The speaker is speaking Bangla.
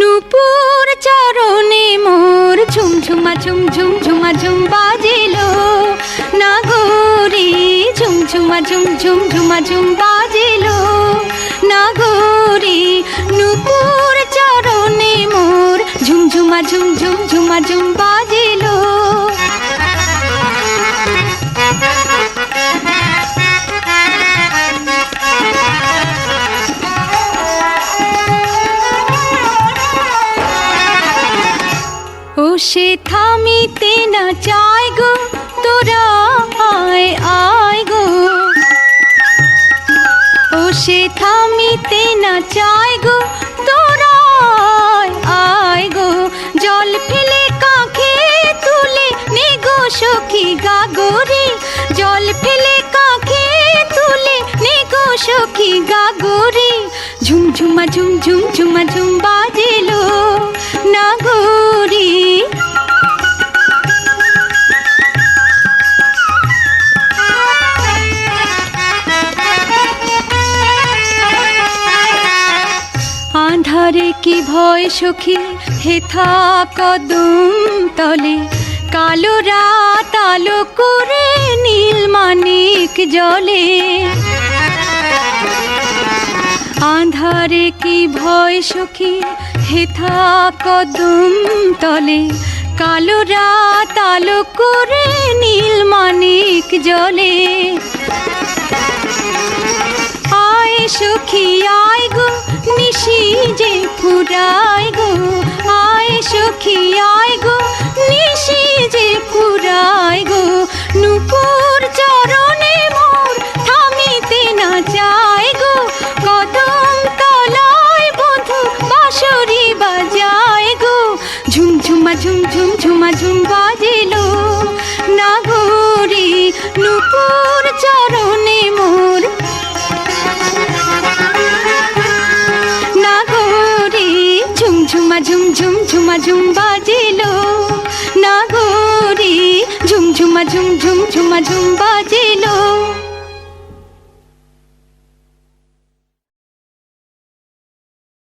নুপুর চরণে মোর ঝুমঝুমা ঝুম ঝুম ঝুমা বাজিল। নাগরি ঝুমঝুমা ঝুম ঝুম ঝুমা বাজিল। নাগরি নুপুর চরণে মোর ঝুমঝুমা ঝুম ঝুম ঝুমা ঝুম বাজিল। সে থামিতে না চায় গো, তোরা আয় আয় গো। ও সে থামিতে না চায় গো, তোরা আয় গো। জল কাঁখে তুলে নে গো সখী গাগরি। জল ফেলে কাঁখে তুলে নে সখী গাগরি। ঝুমঝুমা ঝুম ঝুম ঝুমা ঝুম বাজেলো। আধারে কি ভয় সখী? হেথা কদম তলে। কালো রাত আলো করে নীল মানিক জলে। আধারে কি ভয় সখী? হেথা কদম তলে। কালো রাত আলো করে নীল মানিক জলে। আয় সখী, আয় নিশি যে ফুরায় গো, আয় সখী, আয় গো। নিশি যে ফুরায় গো, নুপুর চরণে মোর থামিতে না যায় গো। কদম তলায় বধু বাঁশরি বাজায় গো। ঝুমঝুমা ঝুম ঝুম, ঝুমা ঝুম বাজিলো ঝুমঝুমা ঝুম ঝুম ঝুমা ঝুম বাজিলো নাগরি। ঝুমঝুমা ঝুম ঝুম ঝুমা ঝুম বাজিলো।